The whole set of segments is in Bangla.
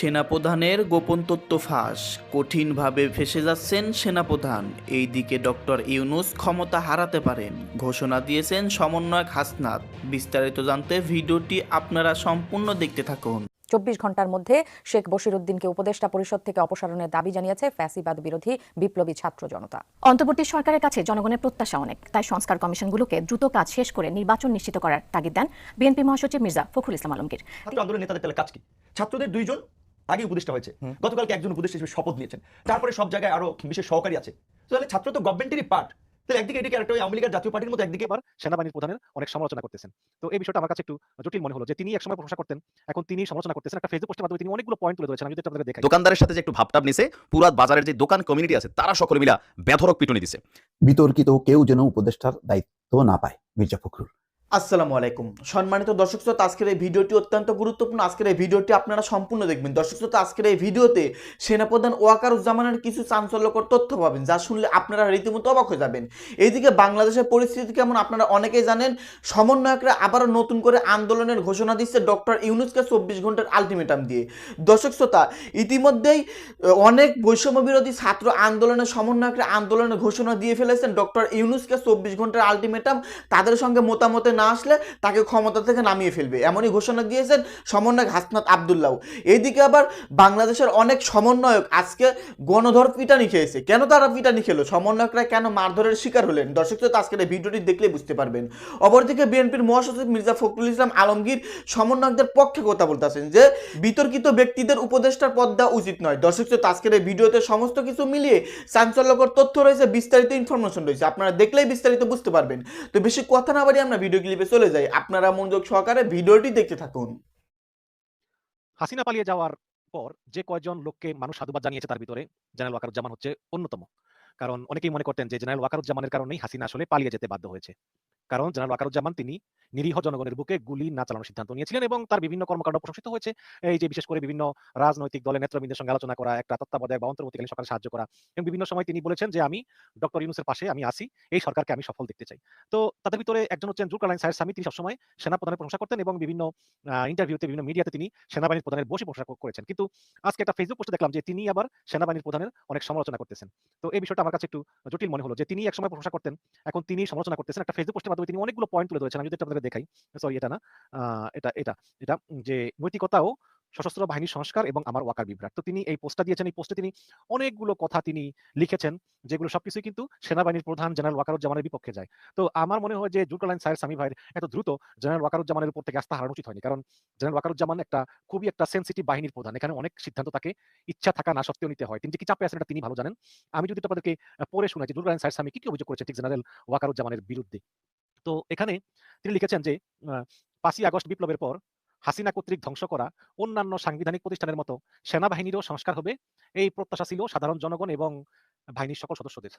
সেনাপ্রধানের গোপন তথ্য ফাঁস। কঠিনভাবে ফেসে যাচ্ছেন সেনাপ্রধান। এইদিকে ডক্টর ইউনুস ক্ষমতা হারাতে পারেন। ঘোষণা দিয়েছেন সমন্বয়ক হাসনাত। বিস্তারিত জানতে ভিডিওটি আপনারা সম্পূর্ণ দেখতে থাকুন। চব্বিশ ঘণ্টার মধ্যে শেখ বশিরুদ্দিনকে উপদেষ্টা পরিষদ থেকে অপসারণের দাবি জানিয়েছে ফ্যাসিবাদ বিরোধী বিপ্লবী ছাত্র জনতা। অন্তর্বর্তী সরকারের কাছে জনগণের প্রত্যাশা অনেক তাই সংস্কার কমিশনগুলোকে দ্রুত কাজ শেষ করে নির্বাচন নিশ্চিত করার তাগিদ দেন বিএনপি মহাসচিব মির্জা ফখরুল ইসলাম আলমগীর। ছাত্র আন্দোলনের নেতাদের তাহলে কাজ কি? ছাত্রদের দুইজন আগে উপদেষ্টা হয়েছে। গতকালকে একজন উপদেষ্টা হিসেবে শপথ নিয়েছেন। তারপরে সব জায়গায় আরও বিশেষ সহকারী আছে। তাহলে ছাত্র তো গভর্নমেন্টেরই পার্ট তাহলে একদিকে এটাকে একটা আওয়ামী লীগের জাতীয় পার্টির মতো একদিকে এবার সেনাবাহিনীর প্রধানের অনেক সমালোচনা করতেছেন। তো এই বিষয়টা আমার কাছে একটু জটিল মনে হলো যে তিনি একসময় প্রশংসা করতেন এখন তিনি সমালোচনা করতেছেন। একটা ফেসবুক পোস্টের মাধ্যমে তিনি অনেকগুলো পয়েন্ট তুলে ধরেছেন। আমি যদি আপনাদের দেখাই। দোকানদারের সাথে যে একটু ভাবটাব নিছে পুরাত বাজারের যে দোকান কমিউনিটি আছে তারা সকলে মিলা বেধরক পিটুনি দিছে। বিতর্কিত কেউ যেন উপদেষ্টার দায়িত্ব না পায় মির্জা ফখরুল। আসসালামু আলাইকুম। সম্মানিত দর্শক শ্রোতা, আজকের এই ভিডিওটি অত্যন্ত গুরুত্বপূর্ণ। আজকের এই ভিডিওটি আপনারা সম্পূর্ণ দেখবেন। দর্শক শ্রোতা, আজকের এই ভিডিওতে সেনাপ্রধান ওয়াকারুজ্জামানের কিছু চাঞ্চল্যকর তথ্য পাবেন, যা শুনলে আপনারা রীতিমতো অবাক হয়ে যাবেন। এইদিকে বাংলাদেশের পরিস্থিতি কেমন আপনারা অনেকেই জানেন, সমন্বয়করা আবারও নতুন করে আন্দোলনের ঘোষণা দিচ্ছে ডক্টর ইউনুসকে চব্বিশ ঘণ্টার আলটিমেটাম দিয়ে। দর্শক শ্রোতা, ইতিমধ্যেই অনেক বৈষম্য বিরোধী ছাত্র আন্দোলনের সমন্বয়করা আন্দোলনের ঘোষণা দিয়ে ফেলেছেন ডক্টর ইউনুসকে চব্বিশ ঘণ্টার আলটিমেটাম। তাদের সঙ্গে মতামতে না আসলে তাকে ক্ষমতা থেকে নামিয়ে ফেলবে। এমনই ঘোষণা দিয়েছেন সমন্বয়ক হাসনাত আবদুল্লাহ। এইদিকে আবার বাংলাদেশের অনেক সমন্বয়ক আজকে গণধর পিটানি খেয়েছে। কেন তারা পিটানি খেলো? সমন্বয়করা কেন মারধরের শিকার হলেন? দর্শক তো আজকের ভিডিওটি দেখলে বুঝতে পারবেন। অপরদিকে বিএনপির মহাসচিব মির্জা ফখরুল ইসলাম আলমগীর সমন্বয়কদের পক্ষে কথা বলতেছেন যে, বিতর্কিত ব্যক্তিদের উপদেষ্টার পদ দেওয়া উচিত নয়। দর্শক তো আজকের এই ভিডিওতে সমস্ত কিছু মিলিয়ে চাঞ্চল্যকর তথ্য রয়েছে, বিস্তারিত ইনফরমেশন রয়েছে। আপনারা দেখলেই বিস্তারিত বুঝতে পারবেন। তো বেশি কথা না বাড়িয়ে আমরা ভিডিও ক্লিপে চলে যাই আপনারা মনোযোগ সহকারে ভিডিওটি দেখতে থাকুন। হাসিনা পালিয়ে যাওয়ার পর যে কয়জন লোককে মানুষ সাধুবাদ জানিয়েছে তার ভিতরে জেনারেল ওয়াকারুজ্জামান হচ্ছে অন্যতম। কারণ অনেকেই মনে করতেন যে জেনারেল ওয়াকারুজ্জামানের কারণেই হাসিনা আসলে পালিয়ে যেতে বাধ্য হয়েছে। কারণ জেনারেল ওয়াকারুজ্জামান তিনি নিরীহ জনগণের বুকে গুলি না চালানোর সিদ্ধান্ত নিয়েছিলেন এবং তার বিভিন্ন কর্মকাণ্ড প্রশংসিত হয়েছে। এই যে বিশেষ করে বিভিন্ন রাজনৈতিক দলের নেতৃবৃন্দের সঙ্গে আলোচনা করা, একটা তত্ত্বাবধায়ক বা অন্তর্বর্তীকালীন সরকার সাহায্য করা এবং বিভিন্ন সময় তিনি বলেছেন যে, আমি ডক্টর ইউনুসের পাশে আমি আসি এই সরকারকে আমি সফল দেখতে চাই। তো তাদের ভিতরে একজন হচ্ছেন জুলকারনাইন সাহেব সামি তিনি সবসময় সেনাপ্রধানের প্রশংসা করতেন এবং বিভিন্ন ইন্টারভিউতে বিভিন্ন মিডিয়াতে তিনি সেনাবাহিনীর প্রধানের বসে প্রশংসা করেছেন। কিন্তু আজকে একটা ফেসবুক পোস্টে দেখলাম যে, তিনি আবার সেনাবাহিনীর প্রধানের অনেক সমালোচনা করতেছেন। তো এই বিষয়টা আমার কাছে একটু জটিল মনে হলো যে, তিনি একসময় প্রশংসা করতেন, এখন তিনি সমালোচনা করতেছেন। একটা ফেসবুক পোস্টের মাধ্যমে তিনি অনেকগুলো পয়েন্ট তুলে ধরেছেন। আমি যদি আপনাদের দেখাই সরি এটা না এটা এটা এটা, যে নৈতিকতা ও সশস্ত্র বাহিনীর সংস্কার এবং আমার ওয়াকার বিভ্রাট। তো তিনি এই পোস্টটা দিয়েছেন। এই পোস্টে তিনি অনেকগুলো কথা তিনি লিখেছেন, যেগুলো সবকিছুই কিন্তু সেনাবাহিনীর প্রধান জেনারেল ওয়াকারুজ্জামানের বিপক্ষে যায়। তো আমার মনে হয় যে জুলকালাইন সাহের সামি ভাইয়ের এত দ্রুত জেনারেল ওয়াকারুজ্জামানের উপর থেকে আস্থা হারানো উচিত হয়নি। কারণ জেনারেল ওয়াকারুজ্জামান একটা খুবই একটা সেন্সিটিভ বাহিনীর প্রধান। এখানে অনেক সিদ্ধান্ত তাকে ইচ্ছা থাকা না সত্ত্বেও নিতে হয়। তিনি কি চাপে আছেন এটা তিনি ভালো জানেন। আমি যদি আপনাদেরকে পড়ে শোনাই যে জুলকালাইন সাহের সামি কি কি অভিযোগ করেছে ঠিক জেনারেল ওয়াকারুজ্জামানের বিরুদ্ধে। তো এখানে তিনি লিখেছেন যে পাঁচই আগস্ট বিপ্লবের পর হাসিনা কর্তৃক ধ্বংস করা অন্যান্য সাংবিধানিক প্রতিষ্ঠানের মতো সেনাবাহিনীরও সংস্কার হবে, এই প্রত্যাশা ছিল সাধারণ জনগণ এবং বাহিনীর সকল সদস্যদের।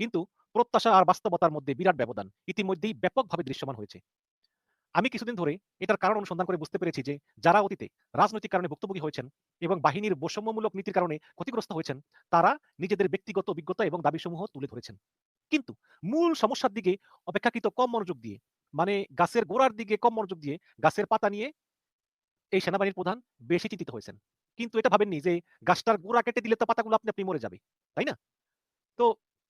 কিন্তু প্রত্যাশা আর বাস্তবতার মধ্যে বিরাট ব্যবধান, ইতিমধ্যেই ব্যাপকভাবে দৃশ্যমান হয়েছে। আমি কিছুদিন ধরে এটার কারণ অনুসন্ধান করে বুঝতে পেরেছি যে, যারা অতীতে রাজনৈতিক কারণে ভুক্তভোগী হয়েছেন এবং বাহিনীর বৈষম্যমূলক নীতির কারণে ক্ষতিগ্রস্ত হয়েছেন, তারা নিজেদের ব্যক্তিগত অভিজ্ঞতা এবং দাবিসমূহ তুলে ধরেছেন। কিন্তু মূল সমস্যার দিকে অপেক্ষাকৃত কম মনোযোগ দিয়ে মানে গাছের গোড়ার দিকে কম মনোযোগ দিয়ে গাছের পাতা নিয়ে এই সেনাবাহিনীর প্রধান বেশি চিন্তিত হয়েছেন। কিন্তু এটা ভাবেননি যে গাছটার গোড়া কেটে দিলে তো পাতাগুলো আপনি আপনি মরে যাবে, তাই না? তো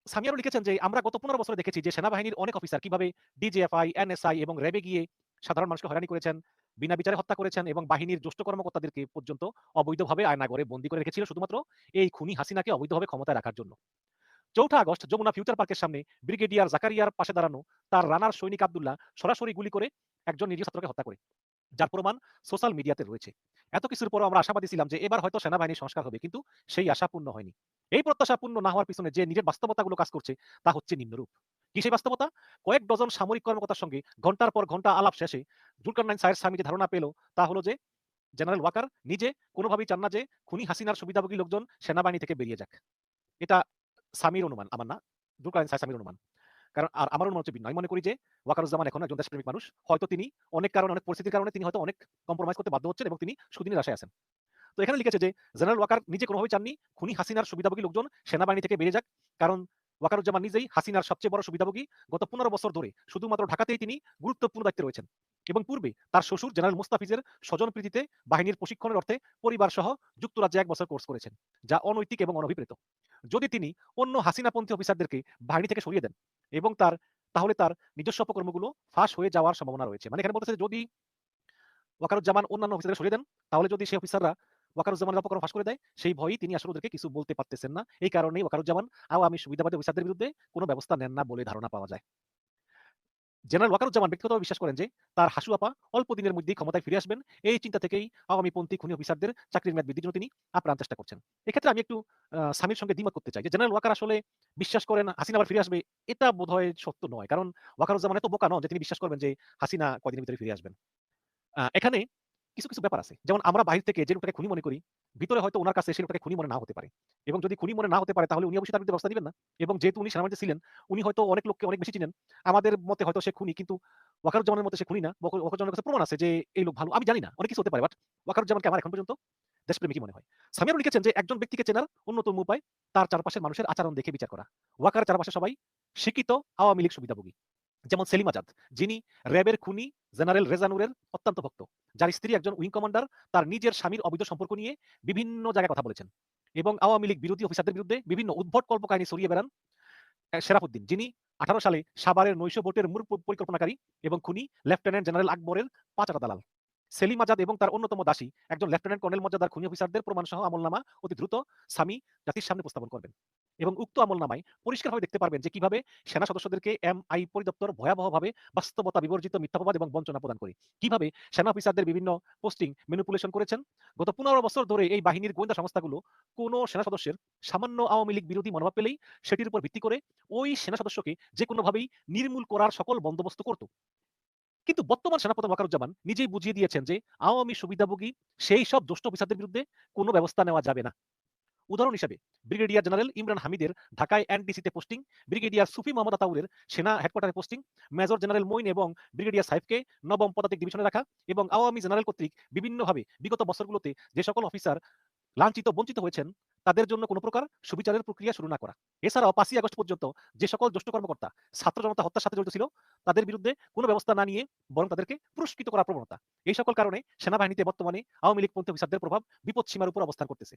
সামিয়ারও লিখেছেন যে, আমরা গত পনেরো বছরে দেখেছি যে সেনাবাহিনীর অনেক অফিসার কীভাবে ডিজিএফআই এনএসআই এবং র্যাবে গিয়ে সাধারণ মানুষকে হয়রানি করেছেন, বিনা বিচারে হত্যা করেছেন এবং বাহিনীর জ্যেষ্ঠ কর্মকর্তাদেরকে পর্যন্ত অবৈধভাবে আয়নাগরে বন্দী করে রেখেছিল শুধুমাত্র এই খুনি হাসিনাকে অবৈধভাবে ক্ষমতায় রাখার জন্য। চৌঠা আগস্ট যমুনা ফিউচার পার্কের সামনে ব্রিগেডিয়ার জাকারিয়ার পাশে দাঁড়ানো তার রানার সৈনিক আব্দুল্লাহ সরাসরি গুলি করে একজন নিরীহ ছাত্রকে হত্যা করে, যার প্রমাণ সোশ্যাল মিডিয়াতে রয়েছে। এত কিছুর পরও আমরা আশাবাদী ছিলাম যে এবার হয়তো সেনাবাহিনীর সংস্কার হবে, কিন্তু সেই আশা পূর্ণ হয়নি। এই প্রত্যাশা পূর্ণ না হওয়ার পিছনে যে নিজের বাস্তবতাগুলো কাজ করছে, তা হচ্ছে নিম্নরূপ। কি সেই বাস্তবতা? কয়েক ডজন সামরিক কর্মকর্তার সঙ্গে ঘণ্টার পর ঘণ্টা আলাপ শেষে জুলকারনাইন সাহের স্বামী যে ধারণা পেল, তা হলো যে জেনারেল ওয়াকার নিজে কোনোভাবেই চান না যে খুনি হাসিনার সুবিধাভোগী লোকজন সেনাবাহিনী থেকে বেরিয়ে যাক। এটা সামির অনুমান আমার না জুলকারনাইন সাহেব সামির অনুমান কারণ আর আমার অনুমান হচ্ছে ভিন্ন। আমি মনে করি যে ওয়াকারুজ্জামান এখন একজন দেশপ্রেমিক মানুষ। হয়তো তিনি অনেক কারণে, অনেক পরিস্থিতির কারণে তিনি হয়তো অনেক কম্প্রোমাইজ করতে বাধ্য হচ্ছেন এবং তিনি সুদিনের আশায় আছেন। তো এখানে লিখেছে যে, জেনারেল ওয়াকার নিজে কোনোভাবে চাননি। খুনি হাসিনার সুবিধাভোগী লোকজন সেনাবাহিনী থেকে বেড়ে যাক। কারণ ওয়াকারুজ্জামান নিজেই হাসিনার সবচেয়ে বড় সুবিধাভোগী গত পনেরো বছর ধরে। শুধুমাত্র ঢাকাতেই তিনি গুরুত্বপূর্ণ দায়িত্বে রয়েছেন এবং পূর্বে তার শ্বশুর জেনারেল মুস্তাফিজের স্বজন প্রীতিতে বাহিনীর প্রশিক্ষণের অর্থে পরিবার সহ যুক্তরাজ্যে এক বছর কোর্স করেছেন, যা অনৈতিক এবং অনভিপ্রেত। যদি তিনি অন্য হাসিনাপন্থী অফিসারদেরকে বাহিনী থেকে সরিয়ে দেন এবং তার, তাহলে তার নিজস্ব অপকর্মগুলো ফাঁস হয়ে যাওয়ার সম্ভাবনা রয়েছে। মানে এখানে বলতেছে যদি ওয়াকারুজ্জামান অন্যান্য অফিসারকে সরিয়ে দেন, তাহলে যদি সেই অফিসাররা ওয়াকারুজ্জামানের অপকর্ম ফাঁস করে দেয়, সেই ভয়ই তিনি আসলে ওদেরকে কিছু বলতে পারতেছেন না। এই কারণেই ওয়াকারুজ্জামান আওয়ামী সুবিধাবাদী অফিসারদের বিরুদ্ধে কোনো ব্যবস্থা নেন না বলে ধারণা পাওয়া যায়। জেনারেল ওয়াকারুজ্জামান ব্যক্তিগতভাবে বিশ্বাস করেন যে, তার হাসু আপা অল্প দিনের মধ্যেই ক্ষমতায় ফিরে আসবেন, এই চিন্তা থেকেই আওয়ামী পন্থী খুনি অফিসারদের চাকরির মেয়াদ বৃদ্ধির জন্য তিনি আপ্রাণ চেষ্টা করছেন। এক্ষেত্রে আমি একটু সামির সঙ্গে দ্বিমত করতে চাই যে, জেনারেল ওয়াকার আসলে বিশ্বাস করেন হাসিনা আবার ফিরে আসবে, এটা বোধহয় সত্য নয়। কারণ ওয়াকারুজ্জামান এত বোকা নন যে, তিনি বিশ্বাস করবেন যে, হাসিনা কদিনের ভিতরে ফিরে আসবেন। এখানে কিছু কিছু ব্যাপার আছে। যেমন আমরা বাহির থেকে যে লোকটাকে খুনি মনে করি, ভিতরে হয়তো ওনার কাছে সেই লোকটাকে খুনি মনে না হতে পারে। এবং যদি খুনি মনে না হতে পারে, তাহলে উনি অবশ্যই তার বিরুদ্ধে ব্যবস্থা দিবেন না। এবং যেহেতু উনি সেনাবাহিনীতে ছিলেন, উনি হয়তো অনেক লোককে অনেক বেশি চিনেন। আমাদের মতে হয়তো সে খুনি, কিন্তু ওয়াকারুজ্জামানের মতে সে খুনি না। ওয়াকারুজ্জামানের কাছে প্রমাণ আছে যে এই লোক ভালো। আমি জানি না, অনেক কিছু হতে পারে বাট ওয়াকারুজ্জামানকে আমার এখন পর্যন্ত দেশপ্রেমিকই মনে হয়। সামিয়ারও লিখেছেন যে একজন ব্যক্তিকে চেনার অন্যতম উপায় তার চারপাশের মানুষের আচরণ দেখে বিচার করা। ওয়াকার চারপাশে সবাই শিক্ষিত, আওয়ামী লীগ সুবিধাভোগী। যেমন সেলিম আজাদ যিনি র্যাবের খুনি জেনারেল রেজানুরের অত্যন্ত ভক্ত যার স্ত্রী একজন উইং কমান্ডার তার নিজের স্বামীর অবৈধ সম্পর্ক নিয়ে বিভিন্ন জায়গায় কথা বলেছেন এবং আওয়ামী লীগ বিরোধী অফিসারদের বিরুদ্ধে বিভিন্ন উদ্ভট কল্পকাহিনী ছড়িয়ে বেড়ান আহ, শেরাফুদ্দিন যিনি আঠারো সালে সাভারের নৈশ ভোটের মূল পরিকল্পনাকারী এবং খুনি লেফটেন্যান্ট জেনারেল আকবরের পাঁচাটা দালাল। সেলিম আজাদ এবং তার অন্যতম দাসী একজন লেফটেন্যান্ট কর্নেল মর্যাদার খুনি অফিসারদের প্রমাণ সহ আমলনামা অতি দ্রুত স্বামী জাতির সামনে উপস্থাপন করবেন। এবং উক্ত আমলনামায় পরিষ্কারভাবে দেখতে পারবেন যে কীভাবে সেনা সদস্যদেরকে এম আই পরিদপ্তর ভয়াবহভাবে বাস্তবতা বিবর্জিত মিথ্যাবাদ এবং বঞ্চনা প্রদান করে। কীভাবে সেনা অফিসারদের বিভিন্ন পোস্টিং ম্যানিপুলেশন করেছেন? গত পনেরো বছর ধরে এই বাহিনীর গোয়েন্দা সংস্থাগুলো কোনো সেনা সদস্যের সামান্য আওয়ামী লীগ বিরোধী মনোভাব পেলেই সেটির উপর ভিত্তি করে ওই সেনা সদস্যকে যে কোনোভাবেই নির্মূল করার সকল বন্দোবস্ত করত। কিন্তু বর্তমান সেনাপ্রধান ওয়াকারুজ্জামান নিজেই বুঝিয়ে দিয়েছেন যে আওয়ামী সুবিধাভোগী সেই সব দুষ্ট অফিসারদের বিরুদ্ধে কোনো ব্যবস্থা নেওয়া যাবে না। উদাহরণ হিসেবে ব্রিগেডিয়ার জেনারেল ইমরান হামিদের ঢাকায় এনডিসিতে পোস্টিং ব্রিগেডিয়ার সুফি মোহাম্মদ আতাউরের সেনা হেডকোয়ার্টারে পোস্টিং মেজর জেনারেল মইন এবং ব্রিগেডিয়ার সাহেবকে নবম পদাতিক ডিভিশনে রাখা এবং আওয়ামী জেনারেল কর্তৃক বিভিন্নভাবে বিগত বছরগুলোতে যে সকল অফিসার লাঞ্ছিত, বঞ্চিত হয়েছেন তাদের জন্য কোনো প্রকার সুবিচারের প্রক্রিয়া শুরু না করা। এছাড়াও পাঁচই আগস্ট পর্যন্ত যে সকল জ্যেষ্ঠ কর্মকর্তা, ছাত্র জনতা হত্যার সাথে জড়িত ছিল, তাদের বিরুদ্ধে কোনো ব্যবস্থা না নিয়ে বরং তাদেরকে পুরস্কৃত করার প্রবণতা। এই সকল কারণে সেনাবাহিনীতে বর্তমানে আওয়ামী লীগ পন্থী অফিসারদের প্রভাব বিপদ সীমার উপর অবস্থান করতেছে।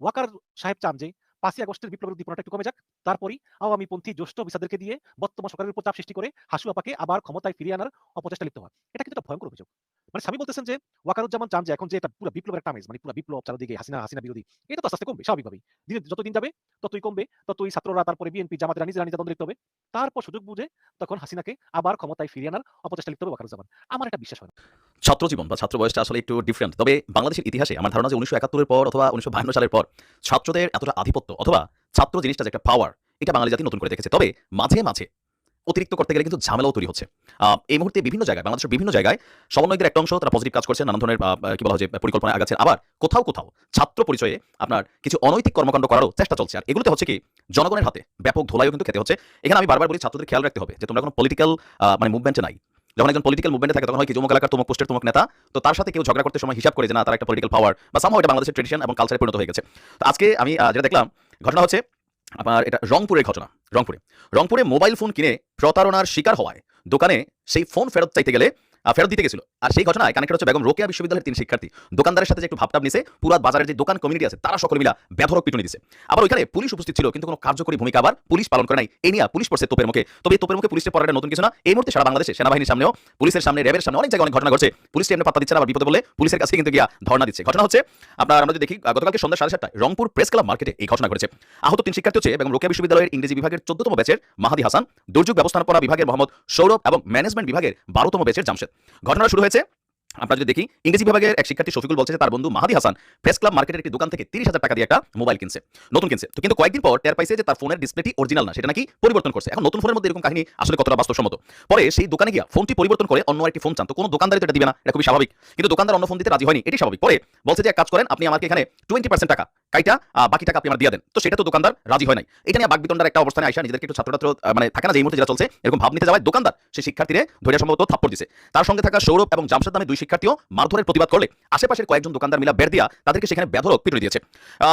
ওয়াকার সাহেব চান যে পাঁচই আগস্টের বিপ্লবের উদ্দীপনাটা একটু কমে যাক। তারপরই আওয়ামী পন্থী জ্যেষ্ঠ অফিসারদেরকে দিয়ে বর্তমান সরকারের উপর চাপ সৃষ্টি করে হাসু আপাকে আবার ক্ষমতায় ফিরিয়ে আনার অপচেষ্টা লিপ্ত হয় এটা কিন্তু একটা ভয়ঙ্কর অভিযোগ। মানে স্বামী বলতেছেন যে, ওয়াকারুজ্জামান চান যে এখন যে এটা পুরো বিপ্লবের একটা আমেজ মানে পুরো বিপ্লব চারিদিকে হাসিনা হাসিনা বিরোধী, এটা তো আস্তে আস্তে কমবে, স্বাভাবিকভাবেই। দিনে যত দিন যাবে, ততই কমবে, ততই ছাত্ররা, তারপরে বিএনপি, জামাতেরা, নিজেরা নিজেরা দ্বন্দ্ব লিপ্ত হবে। তারপর সুযোগ বুঝে তখন হাসিনাকে আবার ক্ষমতায় ফিরিয়ে আনার অপচেষ্টা লিপ্ত হবে ওয়াকারুজ্জামান। আমার এটা বিশ্বাস হয় ছাত্র জীবন বা ছাত্র বয়সটা আসলে একটু ডিফারেন্ট তবে বাংলাদেশের ইতিহাসে আমার ধারণা যে উনিশশো একাত্তরের পর অথবা উনিশশো সালের পর ছাত্রদের এতটা আধিপত্য অথবা ছাত্র জিনিসটা যে একটা পাওয়ার এটা বাঙালি জাতি নতুন করে দেখেছে। তবে মাঝে মাঝে অতিরিক্ত করতে গেলে কিন্তু ঝামেলাও তৈরি হচ্ছে। এই মুহূর্তে বিভিন্ন জায়গায়, বাংলাদেশের বিভিন্ন জায়গায় সমন্বয়কের একটা অংশ, তারা পজিটিভ কাজ করছেন নানান ধরনের কি বলা হয় পরিকল্পনা আগাচ্ছেন আবার কোথাও কোথাও ছাত্র পরিচয়ে আপনার কিছু অনৈতিক কর্মকাণ্ড করারও চেষ্টা চলছে। আর এগুলোতে হচ্ছে কি, জনগণের হাতে ব্যাপক ধোলাইও কিন্তু খেতে হচ্ছে। এখানে আমি বারবার বলি, ছাত্রদের খেয়াল রাখতে হবে যে, তোমরা কোনো পলিটিক্যাল মানে মুভমেন্টে নাই। যখন একজন পলিটিক্যাল মুভমেন্টে থাকে, তখন হয় কি, যুবক এলাকার তমক পোস্টের তমক নেতা, তো তার সাথে কেউ ঝগড়া করতে সময় হিসাব করে যে না, তার একটা পলিটিক্যাল পাওয়ার বা সামহ এটা বাংলাদেশের ট্রেডিশন এবং কালচারে পরিণত হয়ে গেছে। তো আজকে আমি যেটা দেখলাম, ঘটনা হচ্ছে আমার এটা রংপুরের ঘটনা, রংপুরে। রংপুরে মোবাইল ফোন কিনে প্রতারণার শিকার হওয়ায় দোকানে সেই ফোন ফেরত চাইতে গেলে ফেরত দিতে গেছিল। আর সেই ঘটনায় কানেক্টেড হচ্ছে বেগম রোকেয়া বিশ্ববিদ্যালয়ের তিন শিক্ষার্থী। দোকানদারের সাথে যে একটু ভাবটাব নিছে পুরো বাজারের যে দোকান কমিউনিটি আছে, তারা সকলে মিলা বেধরক পিটুনি দিছে। আবার ওইখানে পুলিশ উপস্থিত ছিল, কিন্তু কোনো কার্যকরী ভূমিকা আবার পুলিশ পালন করে নাই। এই নিয়ে পুলিশ পড়ছে তোপের মুখে। তবে তোপের মুখে পুলিশের পড়াটা নতুন কিছু না। এই মুহূর্তে সারা বাংলাদেশে সেনাবাহিনীর সামনেও, পুলিশের সামনে, র্যাবের সামনে অনেক জায়গায় অনেক ঘটনা ঘটছে। পুলিশ এমনি পাত্তা দিচ্ছে আবার বিপদে বলে পুলিশের কাছে কিন্তু গিয়া ধর্ণা দিচ্ছে। ঘটনা হচ্ছে, আপনার আমরা যদি দেখি গতকালকে সন্ধ্যা সাড়ে সাতটায় রংপুর প্রেস ক্লাব মার্কেটে এই ঘটনা ঘটেছে। আহত তিন শিক্ষার্থী হচ্ছে এবং রোকেয়া বিশ্ববিদ্যালয়ের ইংরেজি বিভাগের চোদ্দতম ব্যাচের মাহাদি হাসান, দুর্যোগ ব্যবস্থাপনা বিভাগের মোহাম্মদ সৌরভ এবং ম্যানেজমেন্ট বিভাগের বারোতম ব্যাচের জামশেদ। ঘটনা শুরু হয়েছে আমরা যদি দেখি, ইংরেজি বিভাগের এক শিক্ষার্থী শফিকুল বলছে যে তার বন্ধু মাহাদি হাসান প্রেস ক্লাব মার্কেটের একটি দোকান থেকে তিরিশ হাজার টাকা দিয়ে একটা মোবাইল কিনছে, নতুন কিনছে। তো কিন্তু কয়েকদিন পর টের পাইছে যে তার ফোনের ডিসপ্লেটি অরিজিনাল না, সেটা নাকি পরিবর্তন করছে। এখন নতুন ফোনের মধ্যে এরকম কাহিনী আসলে কতটা বাস্তবসম্মত? পরে সেই দোকানে গিয়া ফোনটি পরিবর্তন করে অন্য একটি ফোন চান। তো কোনো দোকানদারি তো এটা দিবে না, এটা খুবই স্বাভাবিক। কিন্তু দোকানদার অন্য ফোন দিতে রাজি হয়নি এটি স্বাভাবিক। পরে বলছে যে, এক কাজ করেন, আপনি আমাকে এখানে টোয়েন্টি পার্সেন্ট টাকা কাইটা বাকি টাকা আপনি আমার দিয়ে দেন। তো সেটা তো দোকানদার রাজি হয় নাই। এটা নিয়ে বাগবিতন্ডার একটা অবস্থানে আইসা নিজেদেরকে একটু ছাত্র ছাত্র মানে থাকে না যে মুহূর্তে যেটা চলছে, এরকম ভাব নিতে যাওয়ায় দোকানদার সেই শিক্ষার্থীরে ধৈর্য সম্ভবত থাপ্পড় দিছে। তার সঙ্গে থাকা সৌরভ এবং জামশেদ নামে দুই শিক্ষার্থীও মারধরের প্রতিবাদ করলে আশেপাশের কয়েকজন দোকানদার মিলা বের দিয়া তাদেরকে সেখানে বেধরক পিটুনি দিয়েছে।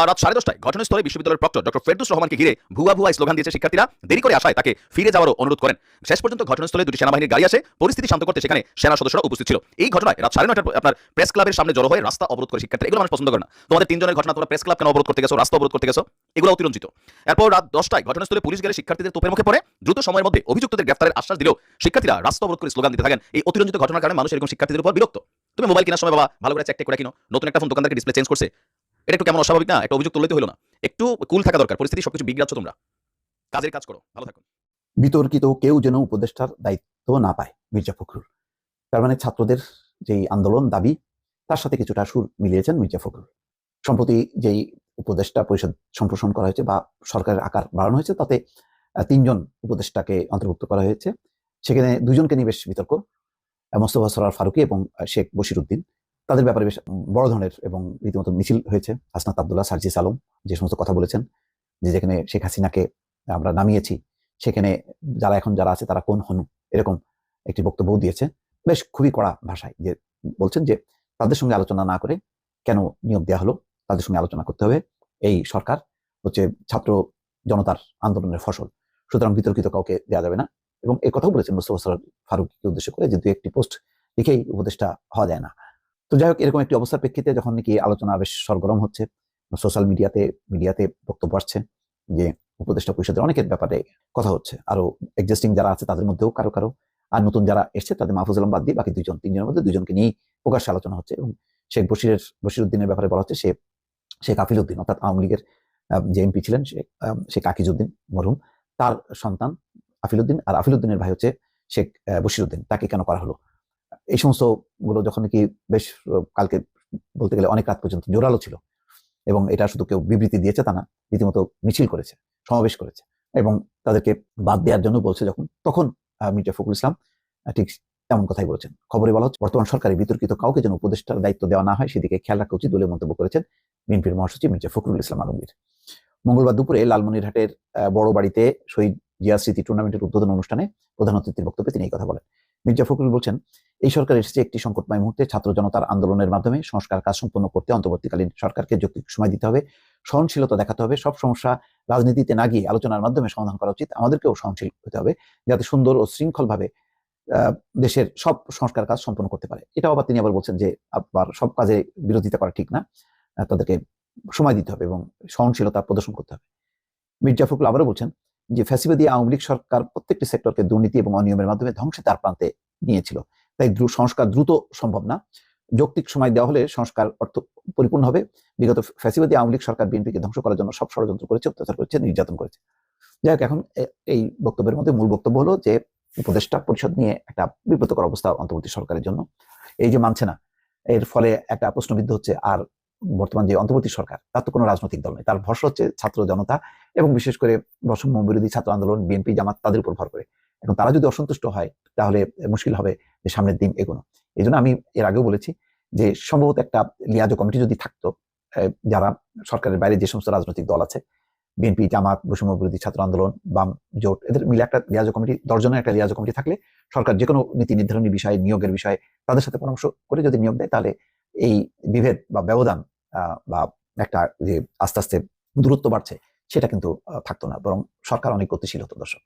রাত সাড়ে দশটায় ঘটনাস্থলে বিশ্ববিদ্যালয়ের প্রক্টর ডক্টর ফেরদুস রহমানকে ঘিরে ভুয়া ভুয়া স্লোগান দিয়েছে শিক্ষার্থীরা। দেরি করে আসায় তাকে ফিরে যাওয়ারও অনুরোধ করেন। শেষ পর্যন্ত ঘটনাস্থলে দুটি সেনাবাহিনীর গাড়ি আসে, পরিস্থিতি শান্ত করতে সেখানে সেনা সদস্যরা উপস্থিত ছিল। এই ঘটনায় রাত সাড়ে নয়টার আপনার প্রেস ক্লাবের সামনে জড়ো হয়ে রাস্তা অবরোধ করে শিক্ষার্থী এগুলো মানুষ পছন্দ করে না। তোমাদের তিনজনের ঘটনা তোমরা প্রেস ক্লাব কেন অবরোধ করতে গেছো, রাস্তা অবরোধ করতে গেছো, এগুলো অতিরঞ্জিত। এরপর রাত দশটায় ঘটনাস্থলে পুলিশ গেলে শিক্ষার্থীদের তোপের মুখে পড়ে, দ্রুত সময়ের মধ্যে অভিযুক্তদের গ্রেফতারের আশ্বাস দিলেও শিক্ষার্থীরা রাস্তা অবরোধ করে স্লোগান দিতে থাকেন। এই অতিরঞ্জিত ঘটনার কারণে মানুষ এরকম শিক্ষার্থীদের উপর বিরক্ত। তুমি মোবাইল কেনার সময় বাবা, ভালো করে চেক করে কিনো, নতুন একটা ফোন দোকানদারকে ডিসপ্লে চেঞ্জ করছে। এটা একটু কেমন অস্বাভাবিক না? একটা অভিযোগ তুলতে হলো না। একটু কুল থাকা দরকার, পরিস্থিতি সবকিছু বিগড়াচ্ছ তোমরা। কাজের কাজ করো, ভালো থাকো। বিতর্কিত কেউ যেন উপদেষ্টার দায়িত্ব না পায়, মির্জা ফখরুল। তার মানে ছাত্রদের যেই আন্দোলন দাবি, তার সাথে কিছুটা সুর মিলিয়েছেন মির্জা ফখরুল। সম্প্রতি যেই উপদেষ্টা পরিষদ সম্প্রসারণ করা হয়েছে বা সরকারের আকার বাড়ানো হয়েছে, তাতে তিনজন উপদেষ্টাকে অন্তর্ভুক্ত করা হয়েছে। সেখানে দুজনকে নিয়ে বেশ বিতর্ক মোস্তফা সরার ফারুকি এবং শেখ বশিরুদ্দিন। তাদের ব্যাপারে বেশ বড় ধরনের এবং রীতিমতো মিছিল হয়েছে। হাসনাত আবদুল্লাহ, সার্জিস আলম যে সমস্ত কথা বলেছেন, যে যেখানে শেখ হাসিনাকে আমরা নামিয়েছি, সেখানে যারা এখন যারা আছে তারা কোন হনু, এরকম একটি বক্তব্য দিয়েছে। বেশ খুবই কড়া ভাষায় যে বলছেন যে তাদের সঙ্গে আলোচনা না করে কেন নিয়োগ দেওয়া হলো? তাদের সঙ্গে আলোচনা করতে হবে। এই সরকার হচ্ছে ছাত্র জনতার আন্দোলনের ফসল। সুতরাং বিতর্কিত কাউকে দেওয়া যাবে না। এবং এই কথাও বলেছেন মুস্তফা সরোয়ার ফারুককে উদ্দেশ্য করে যে দু একটি পোস্ট লিখেই উপদেষ্টা হওয়া যায় না। তো যাই হোক, এরকম একটি অবস্থার প্রেক্ষিতে যখন নাকি আলোচনা বেশ সরগরম হচ্ছে, সোশ্যাল মিডিয়াতে মিডিয়াতে বক্তব্য আসছে যে উপদেষ্টা পরিষদের অনেকের ব্যাপারে কথা হচ্ছে। আরও এক্সিস্টিং যারা আছে তাদের মধ্যেও কারও কারও, আর নতুন যারা এসছে তাদের মাহফুজ আলম বাদ দিয়ে বাকি দুইজন, তিনজনের মধ্যে দুজনকে নিয়েই প্রকাশ্যে আলোচনা হচ্ছে। এবং শেখ বশিরের বশিরুদ্দিনের ব্যাপারে বলা হচ্ছে সে শেখ আফিলউদ্দিন অর্থাৎ আওয়ামী লীগের যে এমপি ছিলেন শেখ আকিজউদ্দিন মরহুম। তার সন্তান আফিলউদ্দিন আর আফিলউদ্দিনের ভাই হচ্ছে শেখ বশিরউদ্দিন। তাকে কেন করা হলো? এই সমস্তগুলো যখন নাকি বেশ কালকে বলতে গেলে অনেক রাত পর্যন্ত জোরালো ছিল এবং এটা শুধু কেউ বিবৃতি দিয়েছে তা না, রীতিমতো মিছিল করেছে, সমাবেশ করেছে এবং তাদেরকে বাদ দেওয়ার জন্য বলছে যখন, তখন মির্জা ফখরুল ইসলাম ঠিক তেমন কথাই বলেছেন। খবরে বলা হচ্ছে, বর্তমান সরকারে বিতর্কিত কাউকে যেন উপদেষ্টার দায়িত্ব দেওয়া না হয়, সেদিকে খেয়াল রাখা উচিত বলে মন্তব্য করেছেন বিএনপির মহাসচিব মির্জা ফখরুল ইসলাম আলমগীর। মঙ্গলবার দুপুরে লালমনিরহাটের বড় বাড়িতে শহীদ জিয়া স্মৃতি টুর্নামেন্টের উদ্বোধন অনুষ্ঠানে প্রধান অতিথির বক্তব্যে তিনি এই কথা বলেন। মির্জা ফখরুল বলছেন, এই সরকার এসেছে একটি সংকটময় মুহূর্তে, ছাত্র জনতার আন্দোলনের মাধ্যমে সংস্কার কাজ সম্পন্ন করতে অন্তর্বর্তীকালীন সরকারকে যৌক্তিক সময় দিতে হবে, সহনশীলতা দেখাতে হবে, সব সমস্যা রাজনীতিতে না গিয়ে আলোচনার মাধ্যমে সমাধান করা উচিত, আমাদেরকেও সহনশীল হতে হবে, যাতে সুন্দর ও শৃঙ্খলভাবে দেশের সব সংস্কার কাজ সম্পন্ন করতে পারে। এটাও আবার তিনি আবার বলছেন যে, আবার সব কাজে বিরোধিতা করা ঠিক না। তাদেরকে সময় দিতে হবে এবং সহনশীলতা প্রদর্শন করতে হবে। মির্জা ফখরুল আবারও বলছেন যে ফ্যাসিবাদী আওয়ামী লীগ সরকার প্রত্যেকটি সেক্টরকে দুর্নীতি এবং অনিয়মের মাধ্যমে ধ্বংসে তার প্রান্তে নিয়েছিল। তাই সংস্কার দ্রুত সম্ভব না। যৌক্তিক সময় দেওয়া হলে সংস্কার অর্থ পরিপূর্ণ হবে। বিগত ফ্যাসিবাদী আওয়ামী লীগ সরকার বিএনপিকে ধ্বংস করার জন্য সব ষড়যন্ত্র করেছে, অত্যাচার করেছে, নির্যাতন করেছে। যাই হোক, এখন এই বক্তব্যের মধ্যে মূল বক্তব্য হলো যে উপদেষ্টা পরিষদ নিয়ে একটা বিব্রতকর অবস্থা অন্তর্বর্তী সরকারের জন্য। এই যে মানছে না, এর ফলে একটা প্রশ্নবিদ্ধ হচ্ছে, আর বর্তমান যে অন্তর্বর্তী সরকার, তার তো কোনো রাজনৈতিক দল নেই। তার ভরসা হচ্ছে ছাত্র জনতা এবং বিশেষ করে বৈষম্য বিরোধী ছাত্র আন্দোলন, বিএনপি, জামাত তাদের উপর ভর করে। এখন তারা যদি অসন্তুষ্ট হয়, তাহলে মুশকিল হবে যে সামনের দিন এগোনো। এই আমি এর আগেও বলেছি যে সম্ভবত একটা লিয়াজো কমিটি যদি থাকতো যারা সরকারের বাইরে যে সমস্ত রাজনৈতিক দল আছে, বিএনপি, জামাত, বৈষম্য বিরোধী ছাত্র আন্দোলন, বাম, জোট, এদের মিলে একটা লিয়াজো কমিটি, দশজনের একটা লিয়াজো কমিটি থাকলে সরকার যে কোনো নীতি নির্ধারণী বিষয়ে, নিয়োগের বিষয়ে তাদের সাথে পরামর্শ করে যদি নিয়োগ দেয়, তাহলে এই বিভেদ বা ব্যবধান বা একটা যে আস্তে আস্তে দূরত্ব বাড়ছে, সেটা কিন্তু থাকতো না। বরং সরকার অনেক গতিশীল হতো, দর্শক।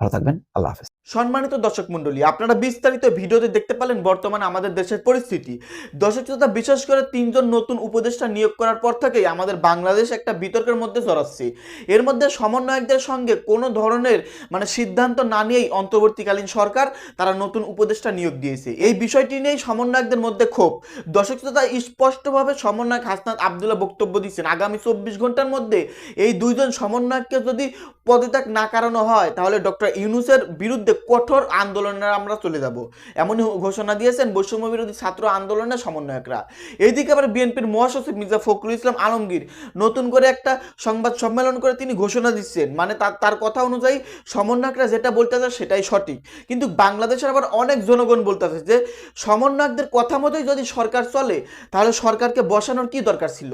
ভালো থাকবেন, আল্লাহ হাফেজ। সম্মানিত দর্শক মন্ডলী আপনারা বিস্তারিত ভিডিওতে দেখতে পেলেন বর্তমানে আমাদের দেশের পরিস্থিতি। দর্শক শ্রোতা, বিশেষ করে তিনজন নতুন উপদেষ্টা নিয়োগ করার পর থেকেই আমাদের বাংলাদেশ একটা বিতর্কের মধ্যে জড়াচ্ছে। এর মধ্যে সমন্বয়কদের সঙ্গে কোনো ধরনের মানে সিদ্ধান্ত না নিয়েই অন্তর্বর্তীকালীন সরকার তারা নতুন উপদেষ্টা নিয়োগ দিয়েছে। এই বিষয়টি নিয়েই সমন্বয়কদের মধ্যে ক্ষোভ। দর্শক শ্রোতা, স্পষ্টভাবে সমন্বয়ক হাসনাত আবদুল্লাহ বক্তব্য দিচ্ছেন, আগামী চব্বিশ ঘণ্টার মধ্যে এই দুইজন সমন্বয়ককে যদি পদত্যাগ না করানো হয়, তাহলে ডক্টর ইউনুসের বিরুদ্ধে কঠোর আন্দোলনে আমরা চলে যাব। এমনই ঘোষণা দিয়েছেন বৈষম্য বিরোধী ছাত্র আন্দোলনের সমন্বয়করা। এইদিকে আবার বিএনপির মহাসচিব মির্জা ফখরুল ইসলাম আলমগীর নতুন করে একটা সংবাদ সম্মেলন করে তিনি ঘোষণা দিচ্ছেন। মানে তার তার কথা অনুযায়ী সমন্বয়করা যেটা বলতে চায় সেটাই সঠিক। কিন্তু বাংলাদেশের আবার অনেক জনগণ বলতেছে যে সমন্বয়কদের কথা মতোই যদি সরকার চলে, তাহলে সরকারকে বসানোর কি দরকার ছিল?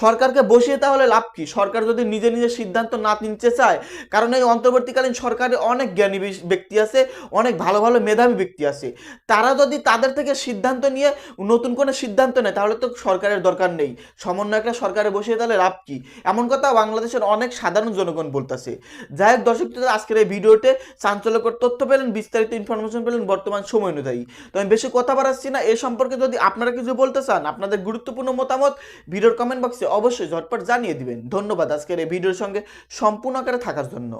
সরকারকে বসিয়ে তাহলে লাভ কি? সরকার যদি নিজে নিজে সিদ্ধান্ত না নিতে চায়, কারণ এই অন্তর্বর্তীকালীন সরকারে অনেক জ্ঞানী ব্যক্তি আছে, অনেক ভালো ভালো মেধাবী ব্যক্তি আছে। তারা যদি তাদের থেকে সিদ্ধান্ত নিয়ে নতুন কোনো সিদ্ধান্ত নেয়, তাহলে তো সরকারের দরকার নেই। সমন্বয়করা সরকারে বসিয়ে তাহলে লাভ কি? এমন কথা বাংলাদেশের অনেক সাধারণ জনগণ বলতেছে। যাই হোক দর্শক আজকের এই ভিডিওতে চাঞ্চল্যকর তথ্য পেলেন, বিস্তারিত ইনফরমেশন পেলেন বর্তমান সময় অনুযায়ী। তো আমি বেশি কথা বাড়াচ্ছি না, এ সম্পর্কে যদি আপনারা কিছু বলতে চান, আপনাদের গুরুত্বপূর্ণ মতামত ভিডিওর কমেন্ট বক্সে অবশ্যই ঝটপট জানিয়ে দিবেন। ধন্যবাদ আজকের এই ভিডিওর সঙ্গে সম্পূর্ণ আকারে থাকার জন্য।